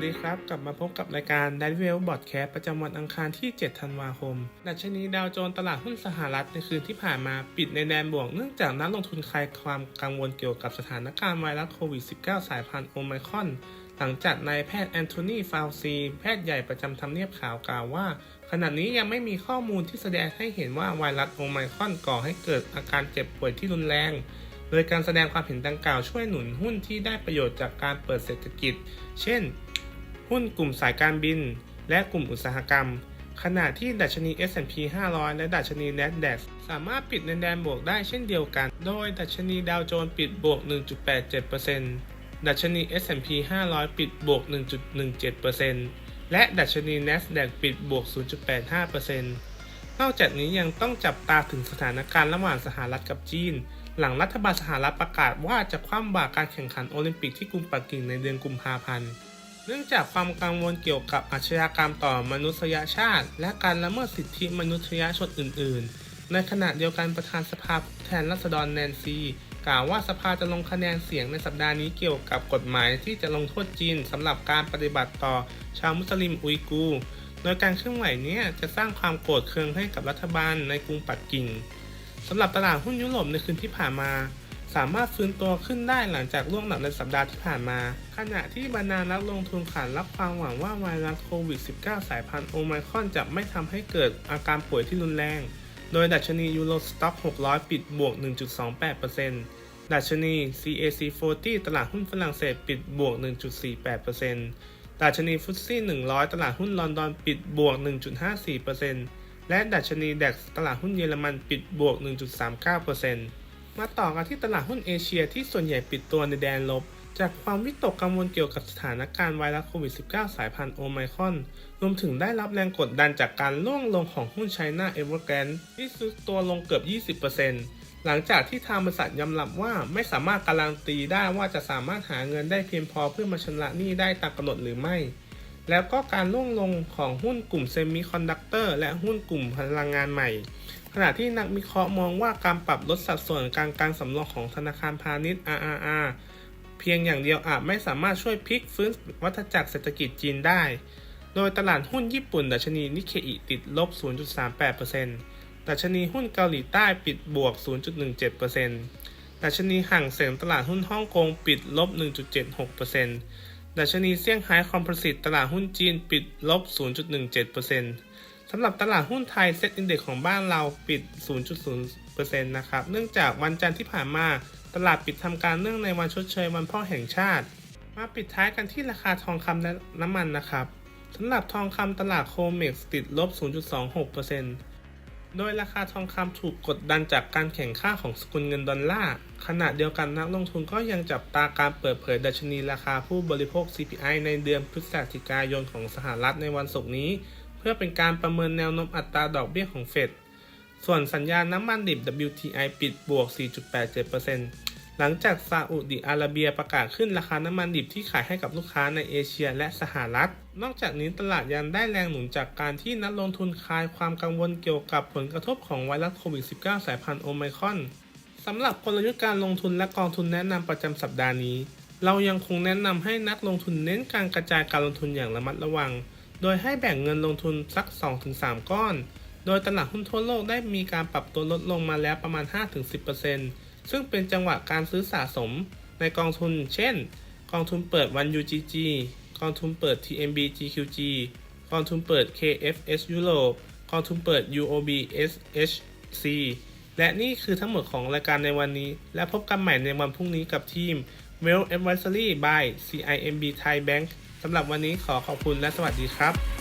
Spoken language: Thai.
สดีครับ กลับมาพบกับรายการ d a i l y w e l l Broadcast ประจำวันอังคารที่ 7 ธันวาคม ดัชนีดาวโจนส์ตลาดหุ้นสหรัฐในคืนที่ผ่านมาปิดในแดนบวกเนื่องจากนักลงทุนคลายความกังวลเกี่ยวกับสถานการณ์ไวรัสโควิด -19 สายพันธุ์โอไมครอน หลังจากนายแพทย์แอนโทนี ฟาวซี แพทย์ใหญ่ประจำทำเนียบขาวกล่าวว่า ขณะนี้ยังไม่มีข้อมูลที่แสดงให้เห็นว่าไวรัสโอไมครอนก่อให้เกิดอาการเจ็บป่วยที่รุนแรงโดยการแสดงความเห็นดังกล่าวช่วยหนุนหุ้นที่ได้ประโยชน์จากการเปิดเศรษฐกิจ เช่น หุ้นกลุ่มสายการบิน และกลุ่มอุตสาหกรรม ขณะที่ดัชนี S&P 500 และดัชนี NASDAQ สามารถปิดในแดนบวกได้เช่นเดียวกัน โดยดัชนีดาวโจนส์ปิดบวก 1.87%ดัชนี S&P 500 ปิดบวก 1.17%และดัชนี NASDAQ ปิดบวก 0.85%นอกจากนี้ยังต้องจับตาถึงสถานการณ์ระหว่างสหรัฐกับจีน หลังรัฐบาลสหรัฐประกาศว่าจะคว่ำบาตรการแข่งขันโอลิมปิกที่กรุงปักกิ่งในเดือนกุมภาพันธ์ เนื่องจากความกังวลเกี่ยวกับอาชญากรรมต่อมนุษยชาติ และการละเมิดสิทธิมนุษยชนอื่น ๆ ในขณะเดียวกันประธานสภาผู้แทนราษฎรแนนซีกล่าวว่าสภาจะลงคะแนนเสียงในสัปดาห์นี้เกี่ยวกับกฎหมายที่จะลงโทษจีนสำหรับการปฏิบัติต่อชาวมุสลิมอุยกู โดยการเคลื่อนไหวนี้จะสร้างความโกรธเคืองให้กับรัฐบาลในกรุงปักกิ่งสำหรับตลาดหุ้นยุโรปในคืนที่ผ่านมา สามารถฟื้นตัวขึ้นได้หลังจากล่วงหลับในสัปดาห์ที่ผ่านมา ขณะที่บรรดานักลงทุนขานรับความหวังว่าไวรัสโควิด -19 สายพันธุ์โอไมครอนจะไม่ทำให้เกิดอาการป่วยที่รุนแรง โดยดัชนียูโรสต็อก 600 ปิดบวก 1.28%ดัชนี CAC 40 ตลาดหุ้นฝรั่งเศสปิดบวก 1.48%ดัชนีฟุตซี่ 100 ตลาดหุ้นลอนดอนปิดบวก 1.54%และดัชนีดัคตลาดหุ้นเยอรมันปิดบวก 1.39% มาต่อกันที่ตลาดหุ้นเอเชียที่ส่วนใหญ่ปิดตัวในแดนลบ จากความวิตกกังวลเกี่ยวกับสถานการณ์ไวรัสโควิด -19 สายพันธุ์โอไมครอน รวมถึงได้รับแรงกดดันจากการล่วงลงของหุ้นไชน่าเอเวอร์แกรนที่ซุดตัวลงเกือบ 20%หลังจากที่ทางบริษัทยอมรับว่าไม่สามารถการันตีได้ว่าจะสามารถหาเงินได้เพียงพอเพื่อมาชำระหนี้ได้ตามกำหนดหรือไม่ แล้วก็การล่วงลงของหุ้นกลุ่มเซมิคอนดักเตอร์และหุ้นกลุ่มพลังงานใหม่ ขณะที่นักวิเคราะห์มองว่าการปรับลดสัดส่วนการการสำรองของธนาคารพาณิชย์ RRR เพียงอย่างเดียวอาจไม่สามารถช่วยพลิกฟื้นวัฏจักรเศรษฐกิจจีนได้ โดยตลาดหุ้นญี่ปุ่น ดัชนีนิเคอิติดลบ 0.38%ดัชนีหุ้นเกาหลีใต้ปิดบวก 0.17%ดัชนีห่างเสียงตลาดหุ้นฮ่องกงปิดลบ 1.76% ดัชนีเซี่ยงไฮ้คอมโพสิตตลาดหุ้นจีนปิดลบ 0.17%สำหรับตลาดหุ้นไทยเซ็ตอินเด็กของบ้านเราปิด 0.0%นะครับ เนื่องจากวันจันทร์ที่ผ่านมาตลาดปิดทำการเนื่องในวันชดเชยวันพ่อแห่งชาติ มาปิดท้ายกันที่ราคาทองคำและน้ำมันนะครับสำหรับทองคำตลาดโคเม็กซ์ติดลบ 0.26% โดยราคาทองคำถูกกดดันจากการแข่งข้าของสกุลเงินดอลลาร์ขณะเดียวกันนักลงทุนก็ยังจับตาการเปิดเผยดัชนีราคาผู้บริโภค CPI ในเดือนพฤศจิกายนของสหรัฐในวันศุกร์นี้ เพื่อเป็นการประเมินแนวโน้มอัตราดอกเบี้ยของเฟด ส่วนสัญญาณน้ำมันดิบ WTI ปิดบวก 4.87% หลังจากซาอุดิอาระเบียประกาศขึ้นราคาน้ำมันดิบที่ขายให้กับลูกค้าในเอเชียและสหรัฐ นอกจากนี้ตลาดยังได้แรงหนุนจากการที่นักลงทุนคลายความกังวลเกี่ยวกับผลกระทบของไวรัสโควิด -19 สายพันธุ์โอไมครอนสำหรับกลยุทธ์การลงทุนและกองทุนแนะนำประจำสัปดาห์นี้ เรายังคงแนะนำให้นักลงทุนเน้นการกระจายการลงทุนอย่างระมัดระวัง โดยให้แบ่งเงินลงทุนสัก 2-3 ก้อน โดยตลาดหุ้นทั่วโลกได้มีการปรับตัวลดลงมาแล้วประมาณ 5-10% ซึ่งเป็นจังหวะการซื้อสะสมในกองทุน เช่น กองทุนเปิด 1UGG กองทุนเปิด TMB GQG กองทุนเปิด KFS Europe กองทุนเปิด UOB SHC และนี่คือทั้งหมดของรายการในวันนี้ และพบกันใหม่ในวันพรุ่งนี้กับทีม Well Advisory by CIMB Thai Bank สำหรับวันนี้ขอขอบคุณและสวัสดีครับ